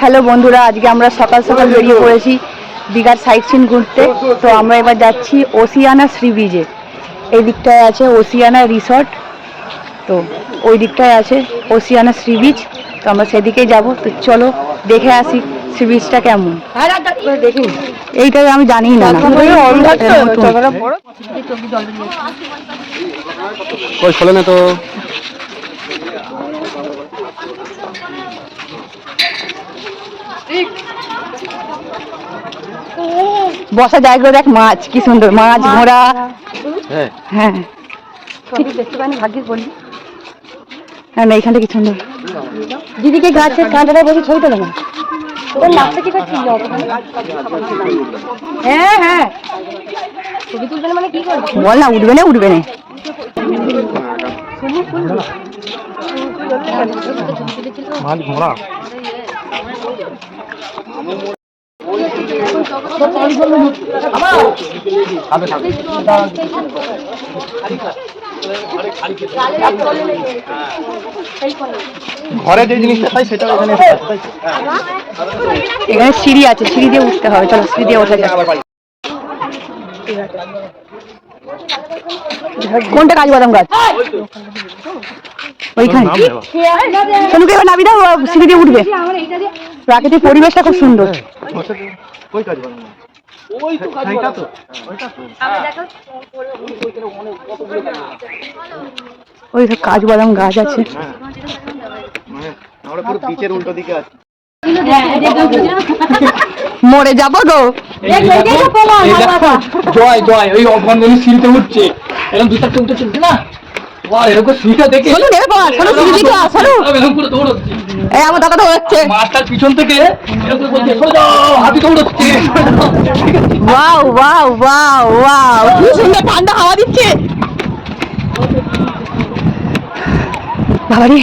Hello বন্ধুরা আজকে আমরা সকাল সকাল বেরিয়ে পড়েছি দীঘার সাইট সিন ঘুরতে। তো আমরা এবার যাচ্ছি ওসিয়ানা সি বিচে এই দিকটায় আছে ওসিয়ানা রিসর্ট তো ওই দিকটায় আছে ওসিয়ানা সি বিচ তো আমরা সেদিকেই যাব। তো চলো দেখে আসি সি বিচটা কেমন। এইটাই আমি জানি না। না। ওই খোলে না তো। বসা জায়গা দেখ মাছ কি সুন্দর মাছ ঘোড়া হ্যাঁ। হ্যাঁ। দেখতে পাইনি ভাগ্যিস বলি। হ্যাঁ না এইখানটা কি সুন্দর। দিদিকে গাছের কাঁটাটা বসে ছবি তোলে না। হ্যাঁ হ্যাঁ। ছবি তুলবে না মানে কি করবে? বল না উঠবে না উঠবে না। মাছ ঘোড়া ঘরে যে জিনিসটা পাই সেটা ওখানে এখানে সিঁড়ি আছে, সিঁড়ি দিয়ে উঠতে হবে চলো, সিঁড়ি দিয়ে ওঠা যাক। কোনটা কাজু বাদাম গাছ? ওইখানে সোনুকে এবার নাবি দাও সিঁড়ি দিয়ে উঠবে প্রাকৃতিক পরিবেশটা খুব সুন্দর ওই কাজ তো কাজ বাদাম গাছ আছে হ্যাঁ মানে আমরা পুরো বিচের উল্টো দিকে আছি মরে যাব গো জয় জয় ওই অগণগণি সিঁড়িতে উঠছে এরকম দু চারটে উঠে চলছে না বাহ এরকম সিঁড়িটা দেখে সোনু নেমে পড় সোনু সিঁড়ি দিকে আস, এরকম করে দৌড়াচ্ছি এই আমার দাদাটা হচ্ছে। মাস্টার পিছন থেকে এরকম বলছে "সরে যাও, হাতি দৌড়াচ্ছে ওয়াও ওয়াও ওয়াও ওয়াও কি সুন্দর ঠান্ডা হাওয়া দিচ্ছে। বাবারে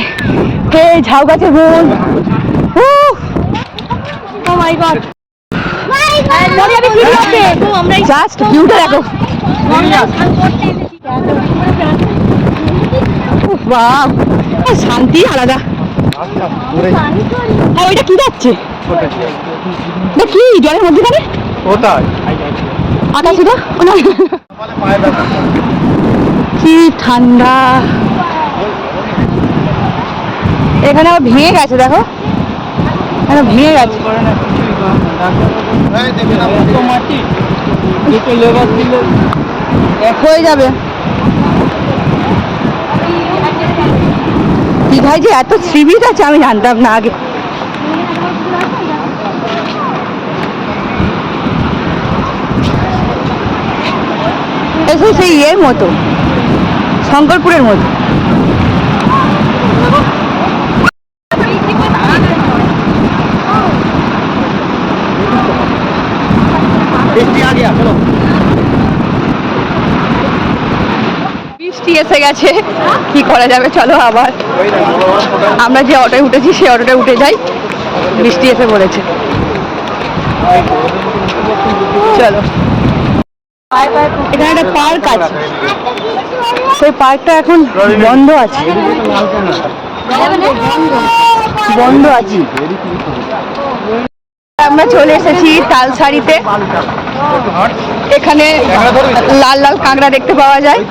হে ঝাউ গাছে ফুল। ও মাই গড জাস্ট ভিউটা দেখো। বাহ শান্তি আলাদা। আর ওইটা কি যাচ্ছে? না কি? জলের মধ্যেখানে কোথায় আকাশ এটা ও না। পায়ে ব্যথা কি ঠান্ডা। এখানে আবার ভেঙে গেছে দেখো। এখানে ভেঙে গেছে। হয়ে যাবে। দীঘায় যে এত সি আছে, আমি জানতাম না আগে। এসে সেই ইয়ের মতো, শঙ্করপুরের মতো। বৃষ্টি বৃষ্টি এসে গেছে। কি করা যাবে? চলো আবার। আমরা যে অটোয় উঠেছি সেই অটোটায় উঠে যাই। বৃষ্টি এসে পড়েছে। চলো। এখানে একটা পার্ক আছে। সেই পার্কটা এখন বন্ধ আছে। বন্ধ আছে। আমরা চলে এসেছি তালসারিতে। এখানে লাল লাল কাঁকড়া দেখতে পাওয়া যায়।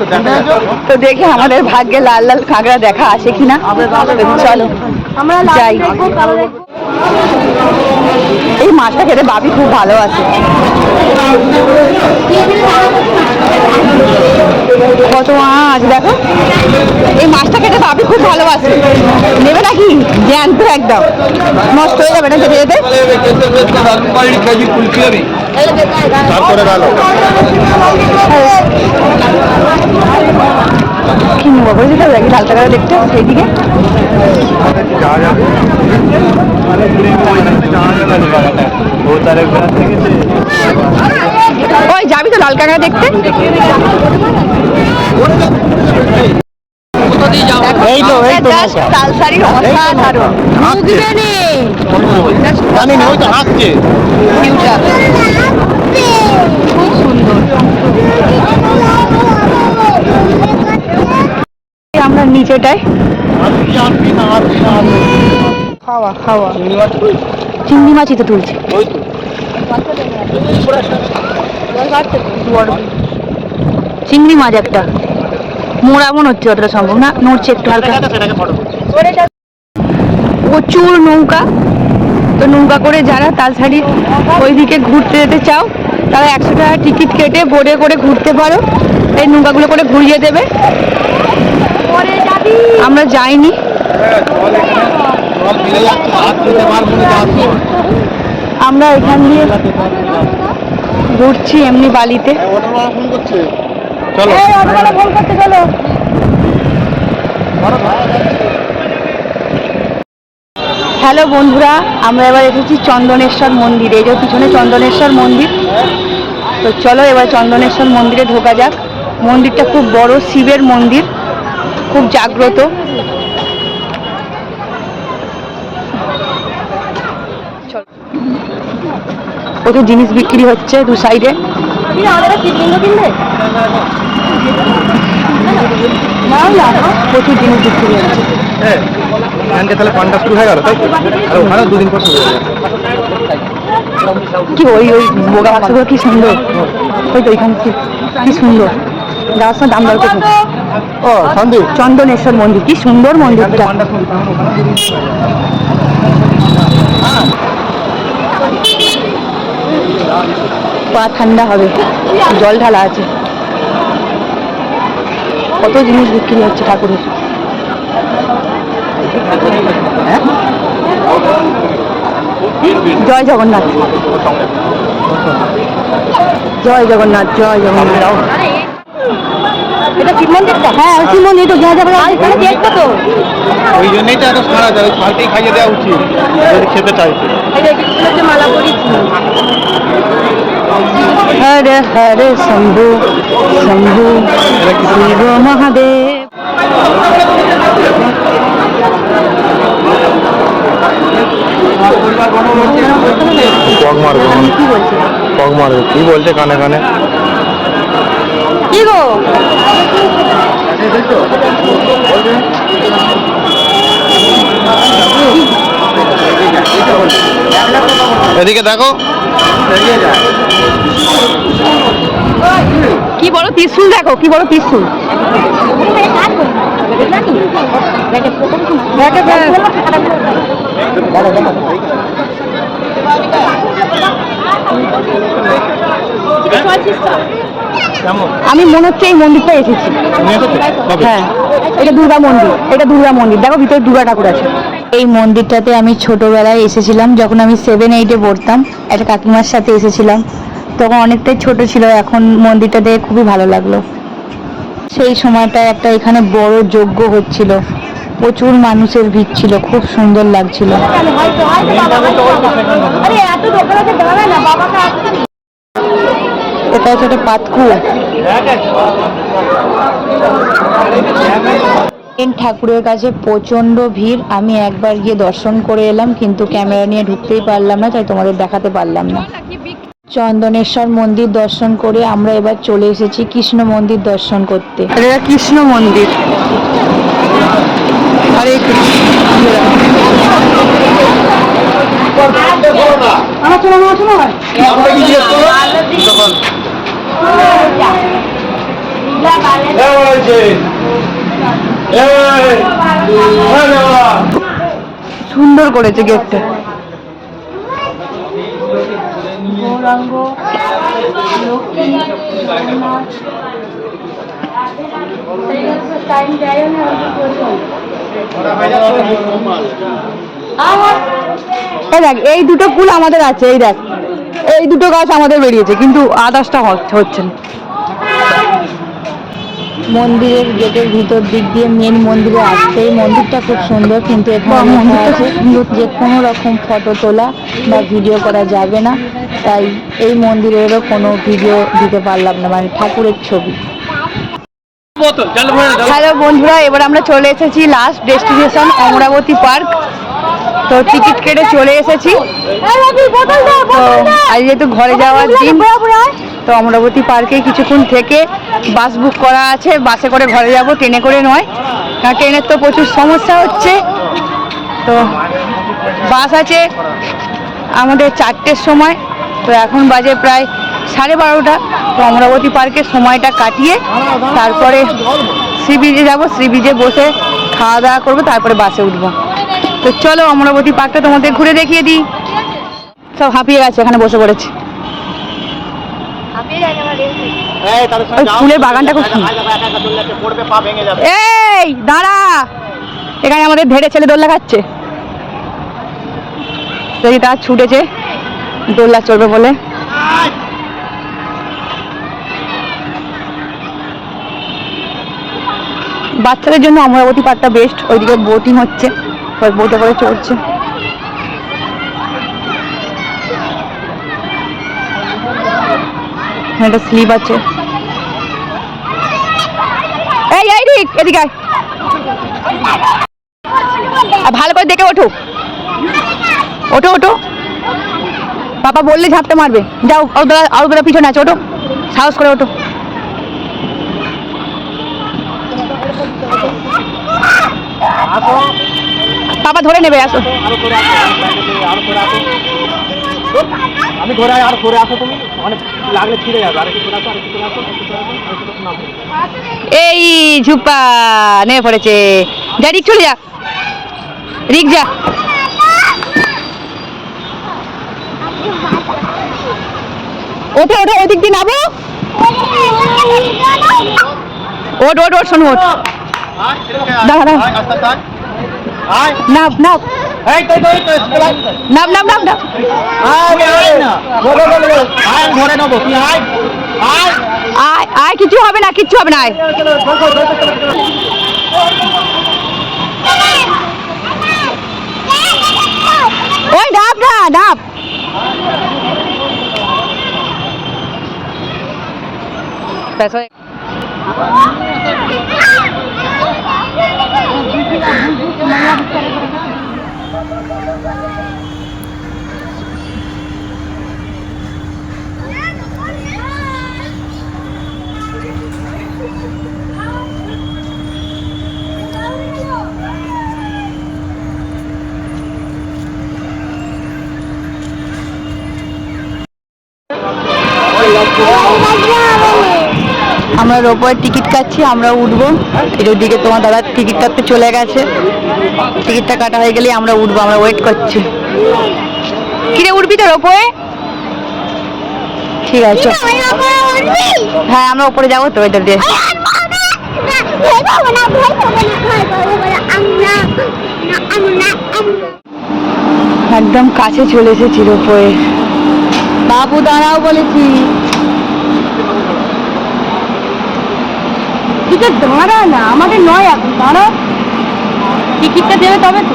তো দেখে আমাদের ভাগ্যে লাল লাল কাঁকড়া দেখা আসে কিনা। চলো যাই। এই মাছটা খেতে বাবি খুব ভালো আছে। কত মাছ দেখো। এই মাছটা খেতে বাবি খুব ভালোবাসে। নেবে নাকি? জ্যান্ত একদম। নষ্ট হয়ে যাবে না যেতে যেতে তারপরে ভালো কি নেব বলে দিতে হবে? নাকি লাল টাকা দেখতে সেইদিকে ওই যাবি তো লাল কাঁকড়া দেখতে। এই তো এই তো Just অসাধারণ। বুঝবে নে জানি না ওই তো হাসছে খুব সুন্দর। আমরা নিচেটায় আসবি না খাওয়া খাওয়া। চিংড়ি মাছই তো তুলছে। ওই তো। চিংড়ি মাছ একটা। মোড়া মনে হচ্ছে অতটা সম্ভব। না, নড়ছে একটু হালকা। প্রচুর নৌকা। তো নৌকা করে যারা তালসাড়ির ওইদিকে ঘুরতে যেতে চাও, তারা একশো টাকা টিকিট কেটে বোর্ডে করে ঘুরতে পারো। এই নৌকাগুলো করে ঘুরিয়ে দেবে। আমরা যাইনি। আমরা এখান দিয়ে ঘুরছি এমনি বালিতে। হ্যালো বন্ধুরা আমরা এবার এসেছি চন্দনেশ্বর মন্দিরে। এই যে পিছনে চন্দনেশ্বর মন্দির। তো চলো এবার চন্দনেশ্বর মন্দিরে ঢোকা যাক। মন্দিরটা খুব বড় শিবের মন্দির। খুব জাগ্রত। চলো। প্রচুর জিনিস বিক্রি হচ্ছে দু সাইডে। প্রচুর জিনিস বিক্রি হচ্ছে। হ্যাঁ তাহলে পান্ডা শুরু হয়ে গেল তাই আর ওখানে দুদিন পর শুরু হয়ে কি ওই ওই বোগা কি সুন্দর? ওই তো এখানে কি কি সুন্দর। যাওয়ার সময় দাম দর ও সন্দীপ। চন্দনেশ্বর মন্দির কি সুন্দর মন্দিরটা পান্ডা শুরু তাহলে ওখানে দুদিন শুরু হয়ে যাবে। পা ঠান্ডা হবে জল ঢালা আছে। কত জিনিস বিক্রি হচ্ছে ঠাকুরের? হ্যাঁ? জয় জগন্নাথ। জয় জগন্নাথ জয় জগন্নাথ। এটা শিব মন্দিরটা? হ্যাঁ শিব মন্দির তো যাবে এখানে দেখব তো। ওই জন্যই তো এত সারা যায় খাইয়ে দেওয়া উচিত খেতে চাইছে। মালা হরে হরে শম্ভু শম্ভু শিব মহাদেব। পগ মারবে কি বলছে পগ মারবে কি বলছে কানে কানে? কি গো? এদিকে দেখো। কি বড় ত্রিশুল দেখো কি বড় ত্রিশুল আমি মনে হচ্ছে এই মন্দিরটা এসেছি? হ্যাঁ এটা দুর্গা মন্দির এটা দুর্গা মন্দির। দেখো ভিতরে দুর্গা ঠাকুর আছে। এই মন্দিরটাতে আমি ছোটবেলায় এসেছিলাম, যখন আমি সেভেন এইটে পড়তাম, একটা কাকিমার সাথে এসেছিলাম। তখন অনেকটাই ছোট ছিল, এখন মন্দিরটা দেখে খুবই ভালো লাগল। সেই সময়টায় একটা এখানে বড় যজ্ঞ হচ্ছিল। প্রচুর মানুষের ভিড় ছিল, খুব সুন্দর লাগছিল। এটা হচ্ছে একটা পাতকুয়া। এই ঠাকুরের কাছে প্রচণ্ড ভিড়। আমি একবার গিয়ে দর্শন করে এলাম কিন্তু ক্যামেরা নিয়ে ঢুকতেই পারলাম না তাই তোমাদের দেখাতে পারলাম না। চন্দনেশ্বর মন্দির দর্শন করে আমরা এবার চলে এসেছি কৃষ্ণ মন্দির দর্শন করতে। এটা কৃষ্ণ মন্দির। হরে কৃষ্ণ। সুন্দর করেছে গেটটা। এই দেখ, এই দুটো ফুল আমাদের আছে, এই দেখ। এই দুটো গাছ আমাদের বেরিয়েছে, কিন্তু আদার্সটা হচ্ছে না। মন্দিরের গেটের ভিতর দিক দিয়ে মেন মন্দিরে আসতে এই মন্দিরটা খুব সুন্দর কিন্তু এখানে যে কোনো রকম ফটো তোলা বা ভিডিও করা যাবে না। তাই এই মন্দিরেরও কোনো ভিডিও দিতে পারলাম না মানে ঠাকুরের ছবি। হ্যালো বন্ধুরা এবার আমরা চলে এসেছি লাস্ট ডেস্টিনেশন অমরাবতী পার্ক তো টিকিট কেটে চলে এসেছি। তো আজ যেহেতু ঘরে যাওয়ার দিন তো অমরাবতী পার্কে কিছুক্ষণ থেকে বাস বুক করা আছে। বাসে করে ঘরে যাব, ট্রেনে করে নয়। কারণ ট্রেনের তো প্রচুর সমস্যা হচ্ছে। তো বাস আছে আমাদের চারটের সময়। তো এখন বাজে প্রায় সাড়ে বারোটা। তো অমরাবতী পার্কের সময়টা কাটিয়ে তারপরে সি বিচে যাব। বিচে বসে খাওয়া দাওয়া করব, তারপরে বাসে উঠবো। তো চলো অমরাবতী পার্কটা তোমাদের ঘুরে দেখিয়ে দিই। সব হাঁপিয়ে গেছে, এখানে বসে পড়েছে। ফুলের বাগানটা খুব সুন্দর। একা একা চলে যাচ্ছে পড়বে পা ভেঙে যাবে। এই দাঁড়া। এখানে আমাদের ধেড়ে ছেলে যদি তার ছুটেছে। দোল্লা চলবে বলে। বাচ্চাদের জন্য অমরাবতী পার্কটা বেস্ট ওইদিকে বোটিং হচ্ছে। বোটে করে চড়ছে। একটা স্লিপ আছে। এই এই রিক এদিকে ভালো করে দেখে ওঠো। ওঠো ওঠো। পাপা বললে ঝাপতে মারবে। যাও আরও আরও পিছনে আছে ওঠো। সাহস করে ওঠো। পাপা ধরে নেবে আসো। আমি আয়, আরও করে আসো তুমি অনেক লাগলে ছিঁড়ে যাবে। আর একটু আসো আর একটু আসো আর একটু আসো এই ঝুপা নেমে পড়েছে। যা রিক চলে যা। রিক যা। ওঠো ওঠো ওদিক দিয়ে নামো। ওট ওট ওট শোনো ওট। দাঁড়া, দাঁড়া। আয়, আস্তে আস্তে আয়। আয়। নাম নাম এই তো, এই তো, এই তো, এই তো, আয়। নাম নাম নাম নাম আয়, আমি আয় না। বল, বল, বল, বল। আয়, আমি ধরে নেব তুই আয় আয় আয় আয় কিছু হবে না কিচ্ছু হবে না আয় ওই ডাব না ডাব ব্যাস হয়ে- আমরা রোপওয়ের টিকিট কাটছি আমরা উঠবো। এটার দিকে তোমার দাদা টিকিট কাটতে চলে গেছে। টিকিটটা কাটা হয়ে গেলে আমরা উঠবো আমরা ওয়েট করছি। কিরে উঠবি তো রোপওয়ে ঠিক আছে হ্যাঁ আমরা উপরে যাব তো এটার দিয়ে। একদম কাছে চলে এসেছি রোপওয়ে বাবু দাঁড়াও বলেছি। টিকিট দাঁড়া না আমাদের নয় এখন দাঁড়া টিকিটটা দেবে তবে তো।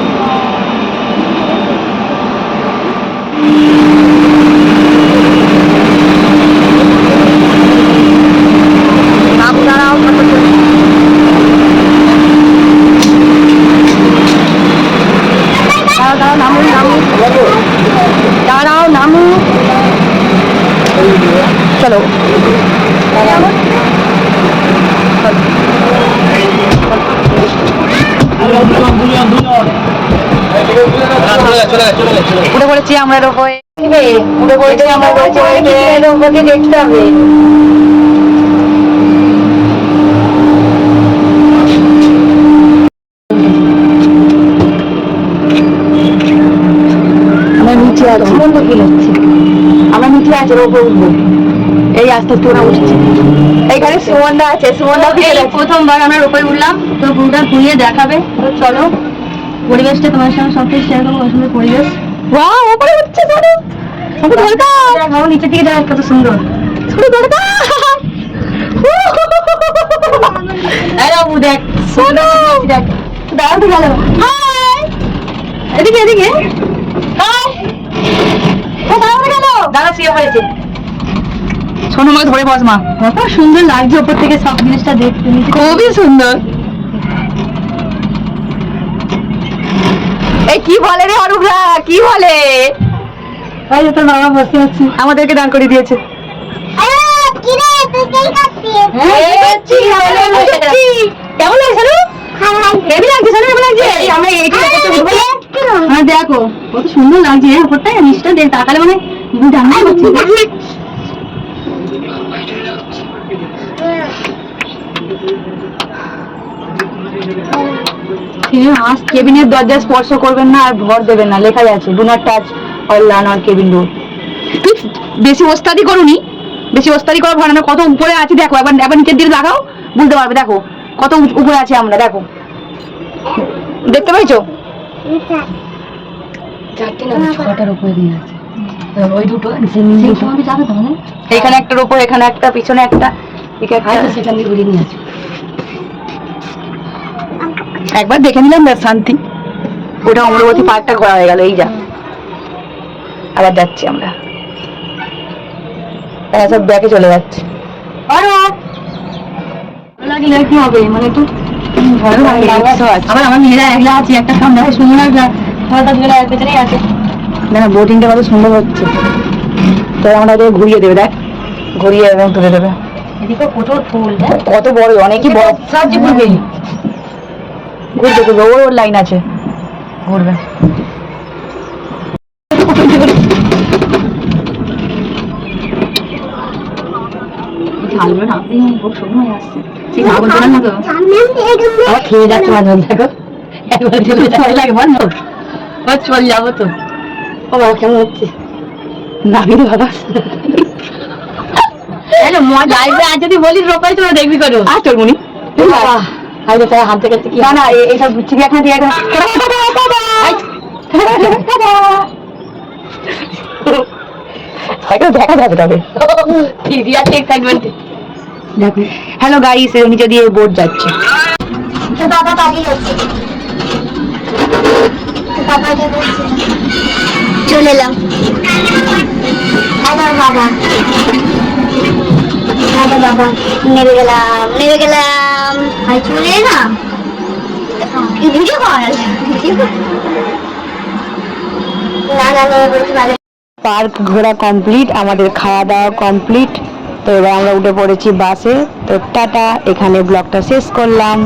দাঁড়াও চলো। উঠে পড়েছি আমরা রোপওয়ে উঠে পড়েছি আমরা রোপওয়ে দেখতে হবে। আমরা নিচে আছি। রোপে উঠবো এই আস্তে আস্তে ওরা উঠছে এইখানে সুমনদা আছে। সুমনদা প্রথমবার আমরা রোপে উঠলাম তো পুরোটা ঘুরিয়ে দেখাবে। চলো। পরিবেশটা তোমার সঙ্গে সব কিছু শেয়ার করব সঙ্গে পরিবেশ। ওয়াও উপরে উঠছে ধরো। সঙ্গে দরকার দেখাবো নিচের দিকে দেখ কত সুন্দর। সঙ্গে দরকার এই বাবু দেখ শোনো দেখ দাঁড়াও তো গেল হাই এদিকে এদিকে। হাই ও দাঁড়াও তো গেল শুয়ে পড়েছে শোনো আমাকে ধরে বস মা। কত সুন্দর লাগছে ওপর থেকে সব জিনিসটা দেখতে খুবই সুন্দর। কি বলে রে অরুভরা কি বলে? এই যে তোর বাবা বসে আছে। আমাদেরকে দান করে দিয়েছে হ্যাঁ। কেমন লাগছে হ্যাঁ দেখো কত সুন্দর লাগছে। এর উপরটা নিচটা দেখ তাকালে মানে বুঝা না কেবিনের দরজা স্পর্শ করবেন না আর ভর দেবেন না লেখাই আছে do not touch or learn or cabin door তুই বেশি ওস্তাদি করুনি? বেশি ওস্তাদি করা ভালো না কত উপরে আছে দেখো একবার একবার নিচের দিকে লাগাও বুঝতে পারবে দেখো কত উপরে আছে আমরা দেখো। দেখতে পাইছো চারটে না ছটার উপরে দিয়ে আছে ওই দুটো যাবে তাহলে? এখানে একটার উপর এখানে একটা পিছনে একটা হয়তো সেখান দিয়ে ঘুরিয়ে নিয়ে আছে একবার দেখে নিলাম ব্যাস শান্তি। ওটা অমরবতী পার্কটা ঘোরা হয়ে গেল এই যা। আবার যাচ্ছি আমরা। সব ব্যাকে চলে যাচ্ছে। আরও! লাগলে কি হবে? মানে একটু আছে। আবার আমার মেয়েরা একলা আছে একটা সামনে সুন্দর একটা হঠাৎ করে আর পেছনেই আছে। না না বোটিংটা কত সুন্দর হচ্ছে। তো আমরা ওদের ঘুরিয়ে দেবে দেখ। ঘুরিয়ে এবং তুলে দেবে। এদিকে কত ফুল কত বড় অনেকই বড়। সব যে ঘুরবে ঘুরবে ঘুরবে। ওর ওর লাইন আছে। ঘুরবে। খেয়ে যাচ্ছে মাঝে দেখো। একবার চলে লাগে যাব তো। ও বাবা কেমন হচ্ছে? বাবা। মজা আজ যদি বলিস রোপাই তোরা দেখবি করো আর চল মুনি। বাবা আরে তাই হাত থেকে কি না না এইসব চিড়িয়াখানা চিড়িয়াখানা হয়তো দেখা যাবে তবে দিদি এক্সাইটমেন্ট দেখো হ্যালো গাইস এর নিচে দিয়ে বোট যাচ্ছে বাবা চলে এলাম আবার বাবা বাবা বাবা নেমে গেলাম নেমে গেলাম পার্ক ঘোরা কমপ্লিট, আমাদের খাওয়া দাওয়া কমপ্লিট। তো এবার আমরা উঠে পড়েছি বাসে। তো টাটা, এখানে ব্লগটা শেষ করলাম।